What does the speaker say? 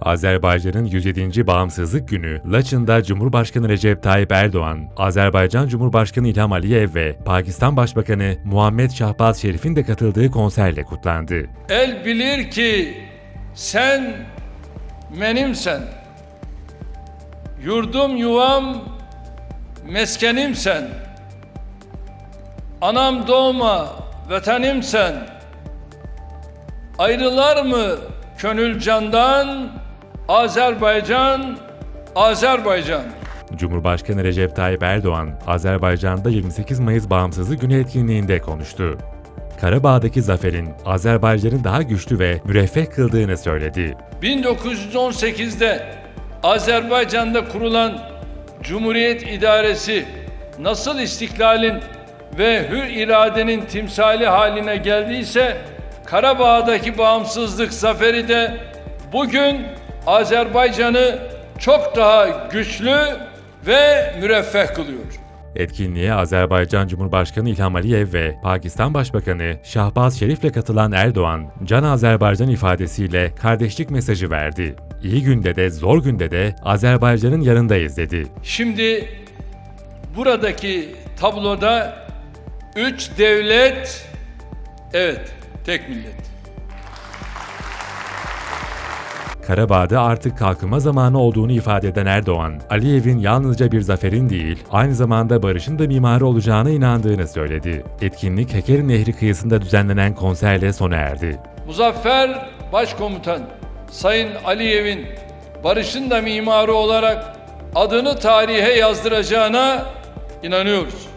Azerbaycan'ın 107. Bağımsızlık Günü, Laçın'da Cumhurbaşkanı Recep Tayyip Erdoğan, Azerbaycan Cumhurbaşkanı İlham Aliyev ve Pakistan Başbakanı Muhammed Şahbaz Şerif'in de katıldığı konserle kutlandı. El bilir ki sen menimsen. Yurdum yuvam meskenimsen. Anam doğma vatanimsen. Ayrılar mı gönül candan Azerbaycan Azerbaycan. Cumhurbaşkanı Recep Tayyip Erdoğan, Azerbaycan'da 28 Mayıs Bağımsızlık Günü etkinliğinde konuştu. Karabağ'daki zaferin Azerbaycan'ı daha güçlü ve müreffeh kıldığını söyledi. 1918'de Azerbaycan'da kurulan Cumhuriyet İdaresi nasıl istiklalin ve hür iradenin timsali haline geldiyse Karabağ'daki bağımsızlık zaferi de bugün Azerbaycan'ı çok daha güçlü ve müreffeh kılıyor. Etkinliğe Azerbaycan Cumhurbaşkanı İlham Aliyev ve Pakistan Başbakanı Şahbaz Şerif'le katılan Erdoğan, Can Azerbaycan ifadesiyle kardeşlik mesajı verdi. İyi günde de zor günde de Azerbaycan'ın yanındayız dedi. Şimdi buradaki tabloda üç devlet, evet tek millet. Karabağ'da artık kalkınma zamanı olduğunu ifade eden Erdoğan, Aliyev'in yalnızca bir zaferin değil, aynı zamanda barışın da mimarı olacağına inandığını söyledi. Etkinlik Heker Nehri kıyısında düzenlenen konserle sona erdi. Muzaffer Başkomutan Sayın Aliyev'in barışın da mimarı olarak adını tarihe yazdıracağına inanıyoruz.